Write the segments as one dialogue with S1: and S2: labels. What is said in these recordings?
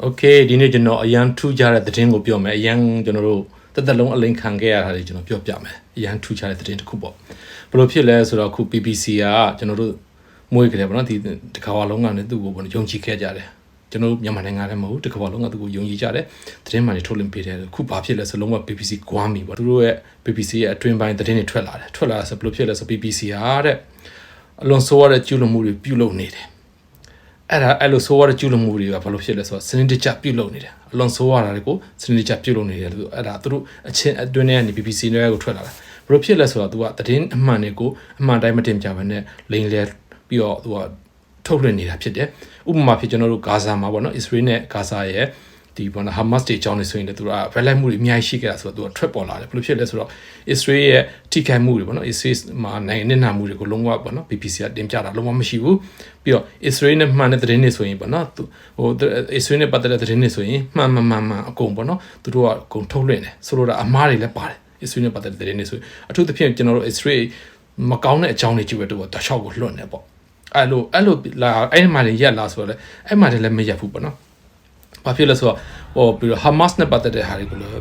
S1: โอเคဒီနေ့ကျွန်တော်အရန်ထူးခြားတဲ့သတင်းကိုပြောမယ်အရန်ကျွန်တော်တို့တစ်သက်လုံးအလိန်ခံခဲ့ရတာတွေကျွန်တော်ပြောပြမယ်အရန်ထူးခြားတဲ့သတင်းတစ်ခုပေါ့ဘယ်လိုဖြစ်လဲဆိုတော့အခု PPC ကကျွန်တော်တို့မွေးကြတယ်ပေါ့နော်ဒီတစ်ခါဝလုံးကလည်းသူ့ကိုပေါ့နော်ယုံကြည်ခဲ့ကြတယ်ကျွန်တော်တို့မြန်မာနိုင်ငံထဲမှာမဟုတ်တစ်ခါဝလုံးကသူ့ကိုယုံကြည်ကြတယ်သတင်းမှန်တွေထုတ်လင်းပေးတယ်အခုဘာဖြစ်လဲဆိုလုံးဝ PPC ကွာမီပေါ့သူတို့ရဲ့ PPC ရဲ့အတွင်းပိုင်းသတင်းတွေထွက်လာတယ်ထွက်လာဆိုဘယ်လိုဖြစ်လဲဆို PPC ဟာတဲ့အလွန်ဆိုးရတဲ့ကျူးလွန်မှုတွေပြုလုပ်နေတယ် အဲ့ဒါအဲ့လိုဆိုးရတဲ့ကျူးလွန်မှုတွေကဘာလို့ဖြစ်လဲဆိုတော့စနစ်တကျပြုတ်လုပ်နေတယ်အလွန်ဆိုးရတာတွေကိုစနစ်တကျပြုတ်လုပ်နေတယ်လို့အဲ့ဒါသူတို့အချင်းအတွင်းထဲကနေ BBC တွေကိုထွက်လာတာဘာလို့ဖြစ်လဲဆိုတော့ तू ကသတင်းအမှန်တွေကိုအမှန်တိုင်းမတင်ကြဘဲနဲ့လိန်လဲပြီးတော့ तू ကထုတ်လွှင့်နေတာဖြစ်တယ်ဥပမာဖြစ်ကျွန်တော်တို့ဂါဇာမှာပေါ့နော်အစ္စရေးနဲ့ဂါဇာရဲ့ ဒီဘောနော်ဟာမတ်စ်တွေအကြောင်းနေဆိုရင်လည်းသူကဗလိုက်မှုတွေအများကြီးရှိခဲ့တာဆိုတော့သူကထွက်ပေါ်လာတယ်ဘယ်လိုဖြစ်လဲဆိုတော့အစ္စရေးရဲ့ထိခိုက်မှုတွေပေါ့နော်အစ္စရေးမှာနိုင်ငံနဲ့နာမှုတွေကိုလုံးဝပေါ့နော် BBC ကတင်ပြတာလုံးဝမရှိဘူးပြီးတော့အစ္စရေးနဲ့မှန်တဲ့သတင်းတွေဆိုရင်ပေါ့နော်သူဟိုအစ္စရေးနဲ့ပတ်သက်တဲ့သတင်းတွေဆိုရင်မှန်မှန်မှန်မှန်အကုန်ပေါ့နော်သူတို့ကအကုန်ထုတ်လွှင့်တယ်ဆိုလိုတာအမားတွေလည်းပါတယ်အစ္စရေးနဲ့ပတ်သက်တဲ့သတင်းတွေဆိုရင်အထူးသဖြင့်ကျွန်တော်တို့အစ္စရေးမကောင်းတဲ့အကြောင်းတွေကြည့်ပဲတော့တခြားကိုလွှင့်နေပေါ့အဲ့လိုအဲ့လိုလာအဲ့ဒီမှာလည်းရက်လာဆိုတော့လေအဲ့မှာလည်းမရက်ဘူးပေါ့နော် ဘာဖြစ်လဲဆိုတော့ဟိုပြီးတော့ Hamas နဲ့ပတ်သက်တဲ့ဟာတွေကိုလည်း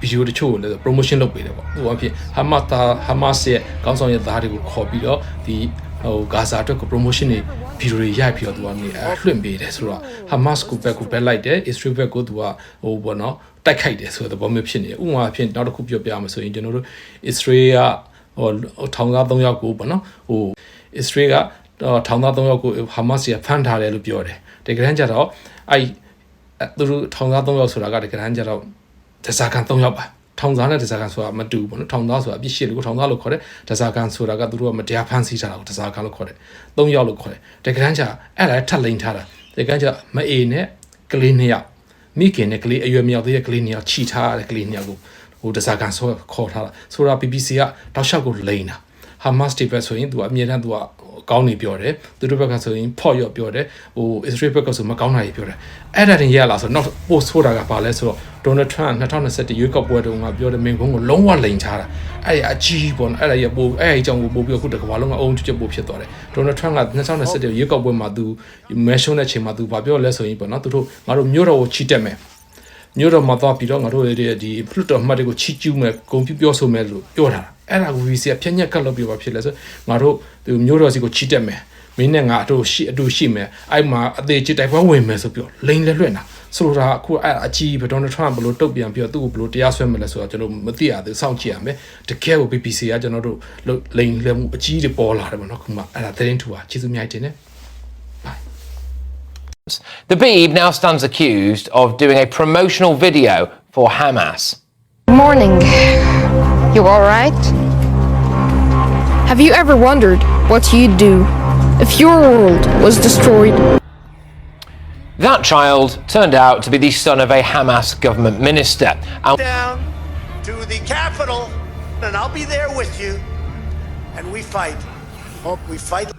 S1: ဗီဒီယိုတချို့ကိုလည်း promotion လုပ်ပေးတယ်ပေါ့ဟိုအဖြစ် Hamas သား Hamas ရဲ့ခေါင်းဆောင်ရဲ့သားတွေကိုခေါ်ပြီးတော့ဒီဟိုဂါဇာအတွက်ကို promotion တွေဗီဒီယိုတွေရိုက်ပြီးတော့သူကနေအဲ့လွှင့်ပေးတယ်ဆိုတော့ Hamas ကိုဘက်ကိုဘက်လိုက်တယ် Israel ဘက်ကိုသူကဟိုဘောနော်တိုက်ခိုက်တယ်ဆိုတဲ့သဘောမျိုးဖြစ်နေတယ်ဥပမာအဖြစ်နောက်တစ်ခုပြောပြမယ်ဆိုရင်ကျွန်တော်တို့ Israel ကဟိုထောင်သား3ယောက်ကိုပေါ့နော်ဟို Israel ကထောင်သား3ယောက်ကို Hamas ကဖမ်းထားတယ်လို့ပြောတယ်တကယ်တမ်းကျတော့အဲ့အဲ သူတို့ထောင်သား3ယောက်ဆိုတာကတကယ်တမ်းကျတော့ဒဇာကန်3ယောက်ပါထောင်သားနဲ့ဒဇာကန်ဆိုတာမတူဘူးပေါ့နော်ထောင်သားဆိုတာအပြစ်ရှိလို့ထောင်သားလို့ခေါ်တယ်ဒဇာကန်ဆိုတာကသူတို့ကမတရားဖမ်းဆီးထားတာကိုဒဇာကန်လို့ခေါ်တယ်3ယောက်လို့ခေါ်တယ်တကယ်တမ်းကျအဲ့ဒါထပ်လိန်ထားတာတကယ်တမ်းကျမအေနဲ့ကလေး2ယောက်မိခင်နဲ့ကလေးအရွယ်မြောက်သေးတဲ့ကလေး2ယောက်ခြိထားတဲ့ကလေး2ယောက်ကိုဟိုဒဇာကန်ဆိုခေါ်ထားတာဆိုတာ BBC ကတောက်လျှောက်ကိုလိန်တာ Hamas တွေပဲဆိုရင်သူကအမြဲတမ်းသူက ကောင်းနေပြောတယ်သူတို့ဘက်ကဆိုရင်ဖော့ရော့ပြောတယ်ဟို Israel ဘက်ကဆိုမကောင်းတာကြီးပြောတယ်အဲ့ဒါတင်ရလာဆိုတော့ post ဆိုတာကဘာလဲဆိုတော့ Donald Trump 2021ရွေးကောက်ပွဲတုန်းကပြောတဲ့မင်းကုန်းကိုလုံးဝလိန်ချတာအဲ့ဒီအကြီးပေါ့နော်အဲ့ဒါရပို့အဲ့ဒီအကြောင်းကိုပို့ပြီးအခုတကဘာလုံးကအုံချွတ်ပို့ဖြစ်သွားတယ် Donald Trump က2021ရွေးကောက်ပွဲမှာသူမဲရှုံးတဲ့ချိန်မှာသူဘာပြောလဲဆိုရင်ပေါ့နော်သူတို့ငါတို့မြို့တော်ကိုချီတက်မယ် မြို့တော်မှာသွားပြီးတော့ငါတို့ရဲ့ဒီဖလွတ်တော်မှတ်တွေကိုချီကျူးမယ်ဂုံပြပြောဆိုမယ်လို့ပြောထားတာအဲ့ဒါကို VC ကဖြည့်ညက်ကတ်လုပ်ပြပါဖြစ်လဲဆိုငါတို့ဒီမြို့တော်စီကိုချီတက်မယ်မင်းနဲ့ငါအတူရှိအတူရှိမယ်အဲ့မှာအသေးချစ်တိုက်ပွဲဝင်မယ်ဆိုပြောလိန်လဲလွှင့်တာဆိုလိုတာအခုအဲ့အကြီးပဲဒေါ်နယ်ထရန့်ဘလို့တုတ်ပြန်ပြီးတော့သူ့ကိုဘလို့တရားစွဲမလဲဆိုတော့ကျွန်တော်မသိရသေးစောင့်ကြည့်ရမယ်တကယ်ကို BBC ကကျွန်တော်တို့လိန်လဲမှုအကြီးတွေပေါ်လာတယ်ပေါ့နော်ခုမှအဲ့ဒါသတင်းထူပါကျေးဇူးအများကြီးတင်တယ်
S2: The Beeb now stands accused of doing a promotional video for Hamas.
S3: Morning. You alright? Have you ever wondered what you'd do if your world was destroyed?
S2: That child turned out to be the son of a Hamas government minister. And
S4: down to the capital, and I'll be there with you. And we fight. Oh, we fight.